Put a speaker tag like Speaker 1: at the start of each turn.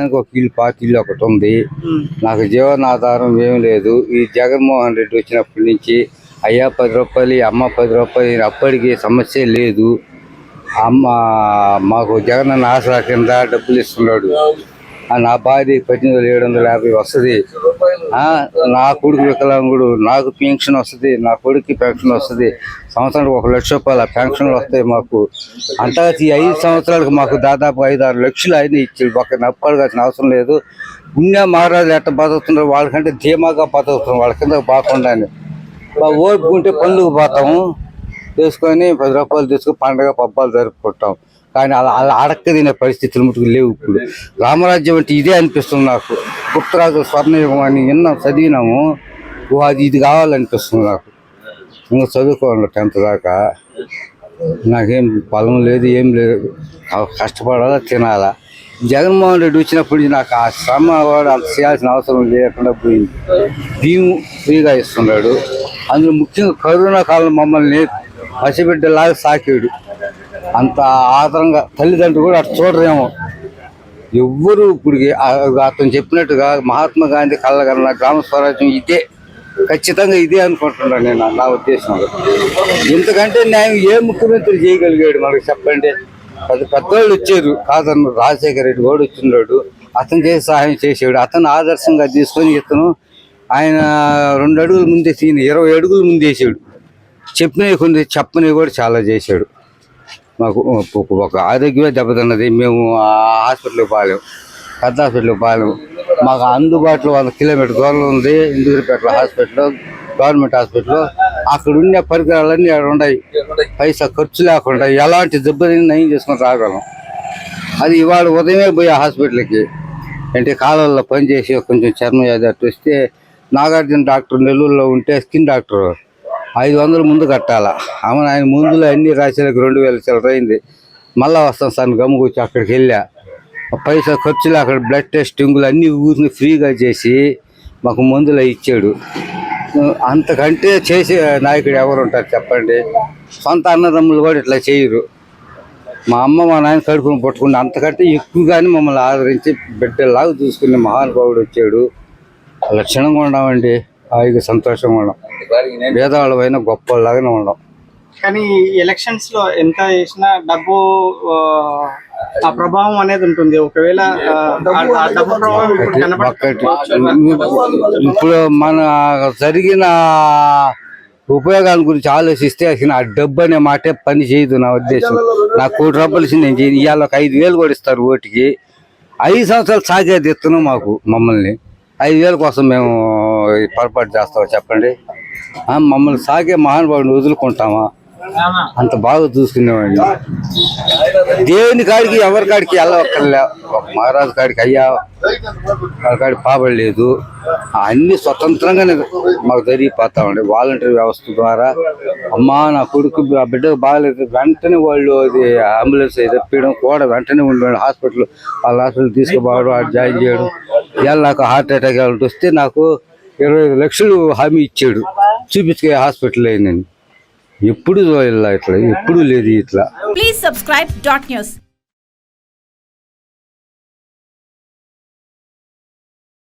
Speaker 1: ఉండడానికి ఒక ఇల్లు పాత ఇల్లు ఒకటి ఉంది. నాకు జీవనాధారం ఏం లేదు. ఈ జగన్మోహన్ రెడ్డి వచ్చినప్పటి నుంచి అయ్యా పది రూపాయలు అమ్మ పది రూపాయలు అప్పటికి సమస్య లేదు. అమ్మ మాకు జగన్ అన్న ఆసరా కింద డబ్బులు ఇస్తున్నాడు. నా భార్య పద్దెనిమిది ఏడు వందల యాభై వస్తుంది. నా కొడుకు వికలాంగుడు నాకు పెన్షన్ వస్తుంది నా కొడుకు పెన్షన్ వస్తుంది. సంవత్సరానికి ఒక లక్ష రూపాయల పెన్షన్లు వస్తాయి మాకు. అంతగా ఈ ఐదు సంవత్సరాలకు మాకు దాదాపు ఐదు ఆరు లక్షలు అయినా ఇచ్చి ఒక నప్పడాల్సిన అవసరం లేదు. గుండె మహారాజు ఎట్ట బతుకుతున్నారు? వాళ్ళకంటే ధీమాగా బతుకుతున్నారు. వాళ్ళ కింద బాగుండాలి. ఓపుకుంటే పనులకు పోతాము. తీసుకొని పది రూపాయలు తీసుకొని పండగ పబ్బాలు జరుపుకుంటాం. కానీ అలా అలా అడక్క తినే పరిస్థితులు ముట్టుకు లేవు ఇప్పుడు. రామరాజ్యం అంటే ఇదే అనిపిస్తుంది నాకు. గుప్తరాజు స్వర్ణయుగం అని విన్నాం చదివినాము. ఓ అది ఇది కావాలనిపిస్తుంది నాకు. ఇంకా చదువుకోవాలి టెన్త్ దాకా. నాకేం పొలం లేదు ఏం లేదు. కష్టపడాలా తినాలా. జగన్మోహన్ రెడ్డి వచ్చినప్పుడు నాకు ఆ శ్రమ కూడా అంత చేయాల్సిన అవసరం లేకుండా పోయింది. భీము ఫ్రీగా ఇస్తున్నాడు. అందులో ముఖ్యంగా కరోనా కాలం మమ్మల్ని పసిబిడ్డలాగా సాకాడు. అంత ఆదరంగా తల్లిదండ్రులు కూడా అటు చూడరేమో. ఎవ్వరు ఇప్పుడు అతను చెప్పినట్టుగా మహాత్మా గాంధీ కళ్ళగన్న గ్రామ స్వరాజ్యం ఇదే. ఖచ్చితంగా ఇదే అనుకుంటున్నాను నేను నా ఉద్దేశంలో ఇంతకంటే న్యాయం ఏ ముఖ్యమంత్రి చేయగలిగాడు మనకు చెప్పండి? పెద్ద పెద్దవాళ్ళు వచ్చారు. కాదన్న రాజశేఖర రెడ్డి కూడా వచ్చిన్నాడు అతను చేసి సహాయం చేసేవాడు. అతను ఆదర్శంగా తీసుకొని ఇతను ఆయన రెండు అడుగుల ముందే ఈయన ఇరవై అడుగుల ముందు వేసాడు చెప్పినవి కొన్ని చెప్పనివి కూడా చాలా చేశాడు మాకు ఒక- ఆరోగ్యమే దెబ్బతిన్నది. మేము ఆ హాస్పిటల్కి పోలేము పెద్ద హాస్పిటల్కి పోలేము మాకు అందుబాటులో వంద కిలోమీటర్ దూరంలో ఉంది. Indurupeta hospital government hospital. అక్కడ ఉండే పరికరాలన్నీ అక్కడ ఉన్నాయి పైసా ఖర్చు లేకుండా ఎలాంటి దెబ్బతిని నయం చేసుకొని రాగలం. అది ఇవాళ ఉదయమే పోయి హాస్పిటల్కి. అంటే కాలంలో పనిచేసి కొంచెం చర్మం వ్యాధి అట్టు వస్తే నాగార్జున డాక్టర్ నెల్లూరులో ఉంటే స్కిన్ డాక్టర్. ఐదు వందలు ముందు కట్టాలా. అవును ఆయన ముందులో అన్ని రాసేలకు రెండు వేల చిల్లర అయింది. మళ్ళా వస్తాం సార్ గమ్ముకొచ్చి అక్కడికి వెళ్ళా. పైసా ఖర్చులు అక్కడ బ్లడ్ టెస్టింగ్లు అన్ని ఊరిని ఫ్రీగా చేసి మాకు మందులు ఇచ్చాడు. అంతకంటే చేసే నాయకుడు ఎవరు ఉంటారు చెప్పండి? సొంత అన్నదమ్ములు కూడా ఇట్లా చేయరు. మా అమ్మ మా నాయన కడుపును పట్టుకుని అంతకంటే ఎక్కువగానే మమ్మల్ని ఆదరించి బిడ్డలాగా చూసుకునే మహానుభావుడు వచ్చాడు. లక్షణంగా ఉన్నామండి. హాయిగా సంతోషంగా ఉన్నాం పేదవాళ్ళమైనా గొప్పలాగానే ఉన్నాం
Speaker 2: కానీ ఎలక్షన్స్లో ఎంత చేసినా డబ్బు ఆ, ప్రభావం అనేది ఉంటుంది. ఒకవేళ ఇప్పుడు
Speaker 1: మన జరిగిన ఉపయోగాల గురించి ఆలోచిస్తే అసలు ఆ డబ్బు అనే మాటే పని చేయదు నా ఉద్దేశం. నాకు కోటి రూపాయలు ఇచ్చింది నేను చేయను. ఇవాళ ఒక ఐదు వేలు కూడా ఇస్తారు ఓటుకి. ఐదు సంవత్సరాలు సాగేది ఇస్తున్నాం మాకు మమ్మల్ని. ఐదు వేల కోసం మేము పొరపాటు చేస్తామా చెప్పండి? మమ్మల్ని సాగే మహానుభావుని వదులుకుంటామా అంత బాగా చూసుకునేవాడిని. దేవుని కాడికి ఎవరి కాడికి వెళ్ళక్కర్లే. ఒక మహారాజు కాడికి అయ్యా వాళ్ళ కాడికి పాబడలేదు అన్ని స్వతంత్రంగానే మాకు జరిగిపోతా ఉండే వాలంటీర్ వ్యవస్థ ద్వారా. అమ్మా నా కొడుకు ఆ బిడ్డకు బాగాలేదు. వెంటనే వాళ్ళు అది అంబులెన్స్ తెప్పించడం కూడా వెంటనే ఉండి హాస్పిటల్ వాళ్ళ హాస్పిటల్ తీసుకుపోవడం జాయిన్ చేయడం. ఇవాళ నాకు హార్ట్ అటాక్ వస్తే నాకు ఇరవై ఐదు లక్షలు హామీ ఇచ్చాడు. చూపించుకే హాస్పిటల్ అయిందని. ఎప్పుడు ఇట్లా ఎప్పుడు లేదు ఇట్లా.
Speaker 3: Please subscribe dot news.